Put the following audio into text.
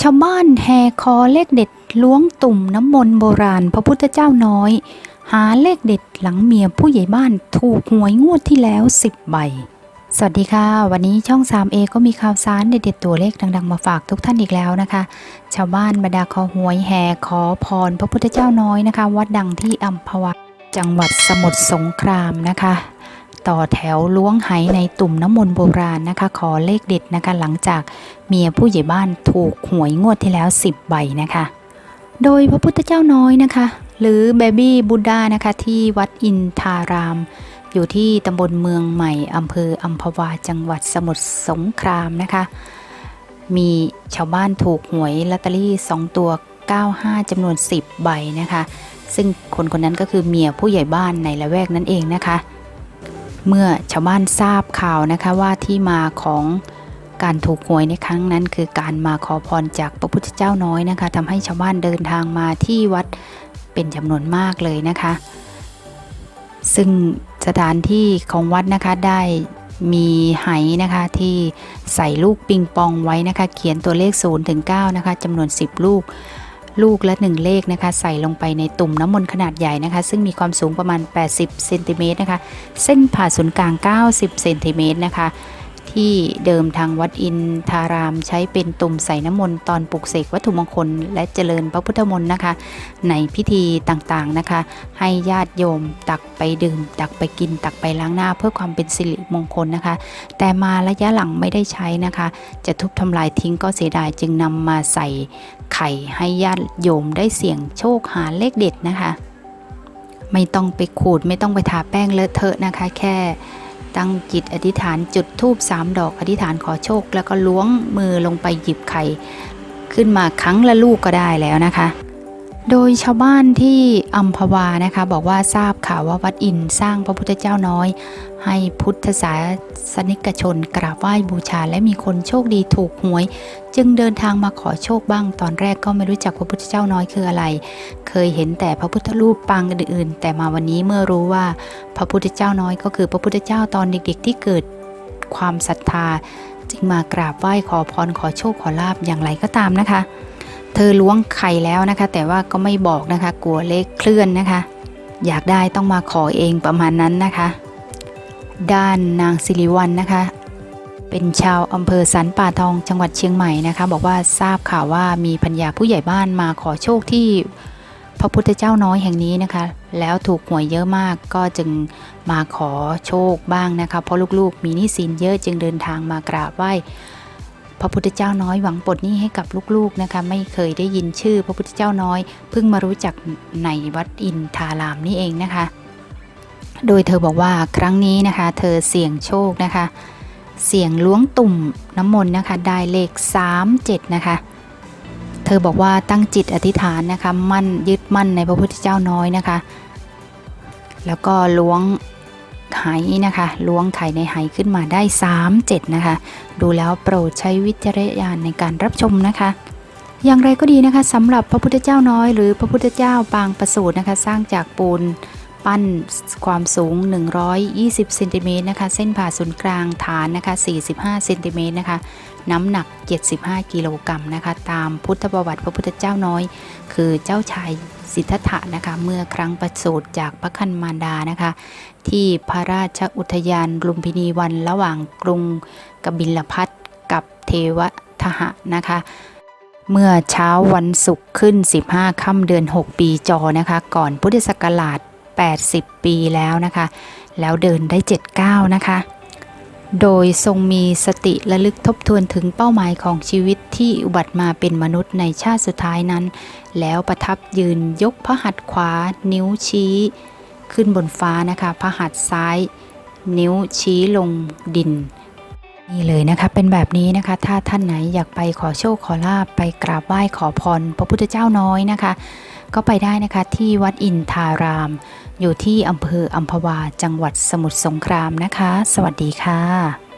ชาวบ้านแห่คอเลขเด็ดล้วงตุ่มน้ำมนต์โบราณพระพุทธเจ้าน้อย หาเลขเด็ดหลังเมียผู้ใหญ่บ้านถูกหวยงวดที่แล้ว10ใบสวัสดีค่ะ วันนี้ช่อง 3A ก็มีข่าวสารเด็ดๆตัวเลขดังๆ มาฝากทุกท่านอีกแล้วนะคะ ชาวบ้านบรรดาคอหวยแห่ขอพรพระพุทธเจ้าน้อยนะคะ วัดดังที่อัมพวาจังหวัดสมุทรสงครามนะคะ ต่อแถวล้วงไหในตุ่มน้ำมนต์โบราณนะคะ ขอเลขเด็ดนะคะ หลังจากเมียผู้ใหญ่บ้านถูกหวยงวดที่แล้ว 10 ใบนะคะ โดยพระพุทธเจ้าน้อยนะคะ หรือเบบี้บุดดานะคะ ที่วัดอินทาราม อยู่ที่ตำบลเมืองใหม่อำเภออัมพวาจังหวัดสมุทรสงครามนะคะ มีชาวบ้านถูกหวยลอตเตอรี่ 2 ตัว 95จำนวน 10 ใบนะคะ ซึ่งคนคนนั้นก็คือเมียผู้ใหญ่บ้านในละแวกนั้นเองนะคะ เมื่อชาวบ้านทราบข่าวนะคะว่าที่มาของการถูกหวยในครั้งนั้น คือการมาขอพรจากพระพุทธเจ้าน้อยนะคะทำให้ชาวบ้านเดินทางมาที่วัดเป็นจำนวนมากเลยนะคะ ซึ่งสถานที่ของวัดนะคะได้มีไหนะคะที่ใส่ลูกปิงปองไว้นะคะ เขียนตัวเลข0ถึง9นะคะจำนวน 10 ลูก ลูกละ 1 เลขนะคะ ใส่ลงไปในตุ่มน้ำมนต์ขนาดใหญ่นะคะ ซึ่งมีความสูงประมาณ 80เซนติเมตรนะคะ เส้นผ่าศูนย์กลาง 90เซนติเมตรนะคะ ที่เดิมทางวัดอินทารามใช้เป็นตุ่มใส่น้ำมนต์ตอนปลุกเสกวัตถุมงคล และเจริญพระพุทธมนต์นะคะ ในพิธีต่างๆนะคะ ให้ญาติโยมตักไปดื่ม ตักไปกิน ตักไปล้างหน้าเพื่อความเป็นสิริมงคลนะคะ แต่มาระยะหลังไม่ได้ใช้นะคะ จะทุบทำลายทิ้งก็เสียดายจึงนำมาใส่ไข่ให้ญาติโยมได้เสี่ยงโชคหาเลขเด็ดนะคะ ไม่ต้องไปขูดไม่ต้องไปทาแป้งเลอะเทอะนะคะ แค่ ตั้งจิตอธิษฐานจุดธูปสามดอกอธิษฐานขอโชค แล้วก็ล้วงมือลงไปหยิบไข่ ขึ้นมาครั้งละลูกก็ได้แล้วนะคะ โดยชาวบ้านที่อัมพวานะคะบอกว่าทราบข่าวว่าวัดอินสร้างพระพุทธเจ้าน้อย ให้พุทธศาสนิกชนกราบไหว้บูชาและมีคนโชคดีถูกหวย จึงเดินทางมาขอโชคบ้าง ตอนแรกก็ไม่รู้จักพระพุทธเจ้าน้อยคืออะไร เคยเห็นแต่พระพุทธรูปปางอื่นๆ แต่มาวันนี้เมื่อรู้ว่าพระพุทธเจ้าน้อยก็คือพระพุทธเจ้าตอนเด็กๆ ที่เกิดความศรัทธา จึงมากราบไหว้ขอพรขอโชคขอลาบอย่างไรก็ตามนะคะ เธอล้วงไข่แล้วนะคะ แต่ว่าก็ไม่บอกนะคะ กลัวเลขเคลื่อนนะคะ อยากได้ต้องมาขอเองประมาณนั้นนะคะ ด้านนางสิริวัลนะคะ เป็นชาวอำเภอสันป่าทองจังหวัดเชียงใหม่นะคะ บอกว่าทราบข่าวว่ามีพัญญาผู้ใหญ่บ้านมาขอโชคที่พระพุทธเจ้าน้อยแห่งนี้นะคะ แล้วถูกหวยเยอะมากก็จึงมาขอโชคบ้างนะคะ เพราะลูกๆมีนี้สินเยอะจึงเดินทางมากราบไหว้ พระพุทธเจ้าน้อยหวังปลดหนี้ให้กับลูกๆนะคะ ไม่เคยได้ยินชื่อ พระพุทธเจ้าน้อยเพิ่งมารู้จักในวัดอินทารามนี่เองนะคะ โดยเธอบอกว่าครั้งนี้นะคะ เธอเสี่ยงโชคนะคะ เสี่ยงล้วงตุ่มน้ำมนต์นะคะ ได้เลข 37 นะคะเธอบอกว่าตั้งจิตอธิษฐานนะคะ มั่นยึดมั่นในพระพุทธเจ้าน้อยนะคะ แล้วก็ล้วง ไหนะคะล้วงไข่ในไหขึ้นมาได้ 37 นะคะ ดูแล้วโปรดใช้วิจารณญาณในการรับชมนะคะ อย่างไรก็ดีนะคะสำหรับพระพุทธเจ้าน้อยหรือพระพุทธเจ้าปางประสูตรนะคะ สร้างจากปูน ปั้นความสูง 120เซนติเมตรนะคะ เส้นผ่าศูนย์กลางฐานนะคะ 45เซนติเมตรนะคะ น้ำหนัก 75 กิโลกรัมนะคะ ตามพุทธประวัติพระพุทธเจ้าน้อย คือเจ้าชายสิทธัตถะนะคะ เมื่อครั้งประสูติจากพระคันมารดานะคะ ที่พระราชอุทยานลุมพินีวันระหว่างกรุงกบิลพัทกับเทวทหะนะคะเมื่อเช้าวันศุกร์ขึ้น 15 ค่ำเดือน 6 ปีจอนะคะ ก่อนพุทธศักราช 80 ปีแล้วนะคะ แล้วเดินได้79นะคะ โดยทรงมีสติระลึกทบทวนถึงเป้าหมายของชีวิตที่อุบัติมาเป็นมนุษย์ในชาติสุดท้ายนั้น แล้วประทับยืนยกพระหัตถ์ขวา นิ้วชี้ ขึ้นบนฟ้านะคะ พระหัตถ์ซ้าย นิ้วชี้ลงดินนี่เลยนะคะเป็นแบบนี้นะคะถ้าท่านไหนอยากไปขอโชคขอลาบไปกราบไหว้ขอพรพระพุทธเจ้าน้อยนะคะ ก็ไปได้นะคะที่วัดอินทาราม อยู่ที่อำเภออัมพวาจังหวัดสมุทรสงครามนะคะ สวัสดีค่ะ